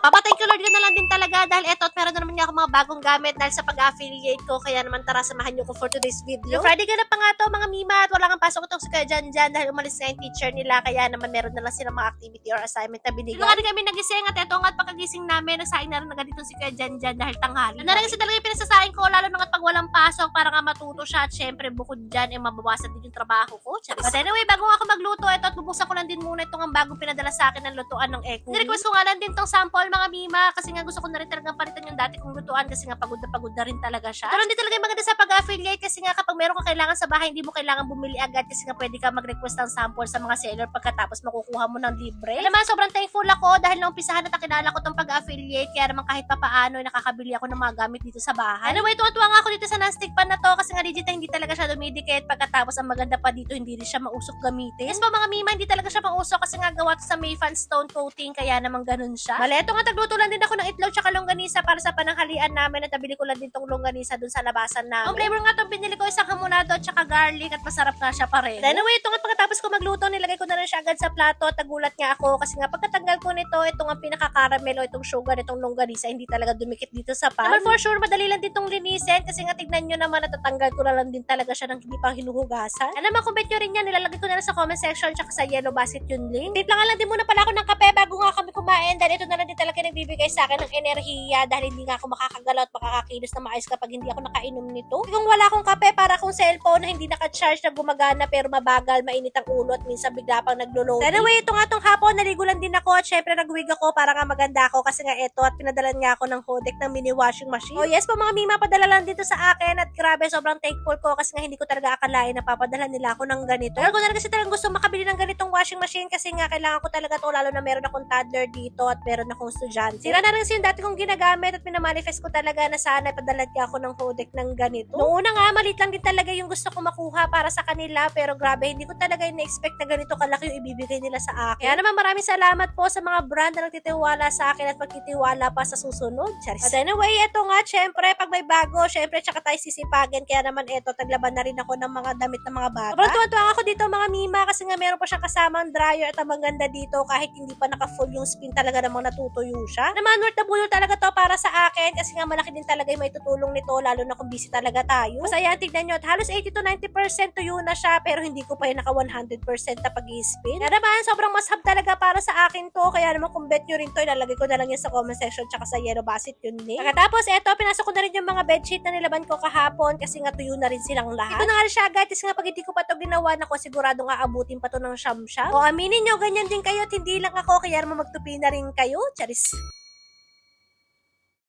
Papatayin ko Lord ko na lang din talaga dahil eto at meron na naman ako mga bagong gamit dahil sa pag-affiliate ko. Kaya naman tara samahan niyo ko for today's video. Friday ka na pa nga to mga mima at wala kang pasok itong Kuya Jan Jan dahil umalis nga yung teacher nila. Kaya naman meron na lang silang mga activity or assignment na binigyan. Nung kami nagising at eto nga at pagkagising namin, nagsaing na rin agad dito si Kuya Jan Jan dahil tanghali. Na rin kasi talaga yung pinasasaing ko lalo na pag walang pasok para nga matuto siya at syempre bukod dyan, eh mabawasan din yung trabaho ko. Charis. But anyway, bago ako magluto, ito at bubuksan ko lang din muna itong ang bagong pinadala sa akin ng lutuan ng Echo. Nirequest ko nga lang din tong sample mga mima kasi nga gusto ko na rin talagang palitan yung dati kong lutuan kasi nga pagod na pagod na rin talaga siya. Pero hindi talaga yung maganda sa pag-affiliate kasi nga kapag meron ka kailangan sa bahay, hindi mo kailangan bumili agad kasi nga pwede ka mag-request ng sample sa mga seller pagkatapos makukuha mo ng libre. Alam mo, sobrang thankful ako dahil nung umpisahan na takinala ko tong pag-affiliate kaya naman kahit papaano nakakabili ako ng mga gamit dito sa bahay. Anyway, tuwa-tuwa nga ako dito sa non-stick pan na to kasi nga legit hindi talaga siya dumidikit pagkatapos ang maganda pa dito hindi rin siya mausok gamitin. Yes mga mima, hindi talaga siya mausok kasi nga gawa to sa Mayfan stone coating kaya naman ganun siya. Bale, eto nga tagluto lang din ako ng itlog tsaka longganisa para sa pananghalian namin at nabili ko lang din tong longganisa dun sa labasan namin. Ang flavor nga tong binili ko isang hamonado at tsaka garlic at masarap nga siya pareho. Then anyway, ito nga pagkatapos ko magluto, nilagay ko na rin siya agad sa plato at nagulat nga ako kasi nga pagkatanggal ko nito, ito nga pinaka-caramel o itong sugar itong longganisa hindi talaga dumikit dito sa pan. Naman for sure, madali lang din itong linisin kasi nga tignan nyo naman natatanggal ko na lang din talaga siya ng hindi pang hinuhugasan. Mo, kung bet nyo rin yan, nilalagay ko na lang sa comment section tsaka sa yellow basket yung link. Tip lang lang din muna pala ako ng kape bago nga kami kumain dahil ito na lang din talaga yung nagbibigay sa akin ng enerhiya dahil hindi nga ako makakagalaw at makakakilos na maayos kapag hindi ako nakainom nito. Kung wala akong kape para akong cellphone na hindi naka-charge na gumagana pero mabagal, mainit ang ulo at minsan bigla pang naglo-load. Anyway, ito nga tong hapon, naligo lang din ako at syempre nagwig ako para nga maganda ako kasi nga ito at pinadalan nga ako ng Hodek ng mini washing machine. Oh yes po mga mima, padala lang dito sa akin at grabe, sobrang thankful ko kasi nga hindi ko talaga akalain na papadala nila ako ng ganito. Pero ko na kasi talagang gusto makabili ng ganitong washing machine kasi nga kailangan ko talaga to lalo na meron akong toddler dito at meron akong estudyante. Sira na rin kasi yung dati kong ginagamit at pinamanifest ko talaga na sana padala niya ako ng Hodek ng ganito. Noong una nga, malit lang din talaga yung gusto ko makuha para sa kanila pero grabe, hindi ko talaga in-expect na ganito kalaki yung ibibigay nila sa akin. Kaya naman maraming salamat po sa mga brand na nagtitiwala sa akin at magtitiwala pa sa susunod. Charis. But anyway, ito nga, syempre, pag may bago, syempre, tsaka tayo sisipagin. Kaya naman ito, taglaban na rin ako ng mga damit ng mga bata. Sobrang tuwa-tuwa ako dito, mga mima, kasi nga meron pa siyang kasamang dryer at ang maganda dito, kahit hindi pa naka-full yung spin talaga namang natutuyo siya. Naman, worth the bulol talaga to para sa akin, kasi nga malaki din talaga yung may tutulong nito, lalo na kung busy talaga tayo. Masaya, tignan nyo, at halos 80 to 90% tuyo na siya, pero hindi ko pa yung naka 100% na pag-spin. Kaya naman, sobrang mashab talaga para sa akin to, kaya naman kung bet nyo rin to, ilalagay ko na lang yan sa comment section tsaka sa yellow basket yun link. Pagkatapos, eto, pinasok ko na rin yung mga bedsheet na nilaban ko kahapon kasi nga tuyo na rin silang lahat. Ito na nga siya agad kasi nga pag hindi ko pa to ginawa, nako sigurado nga abutin pa to ng siyam-siyam. O aminin nyo, ganyan din kayo at hindi lang ako, kaya naman magtupi na rin kayo. Charis. です。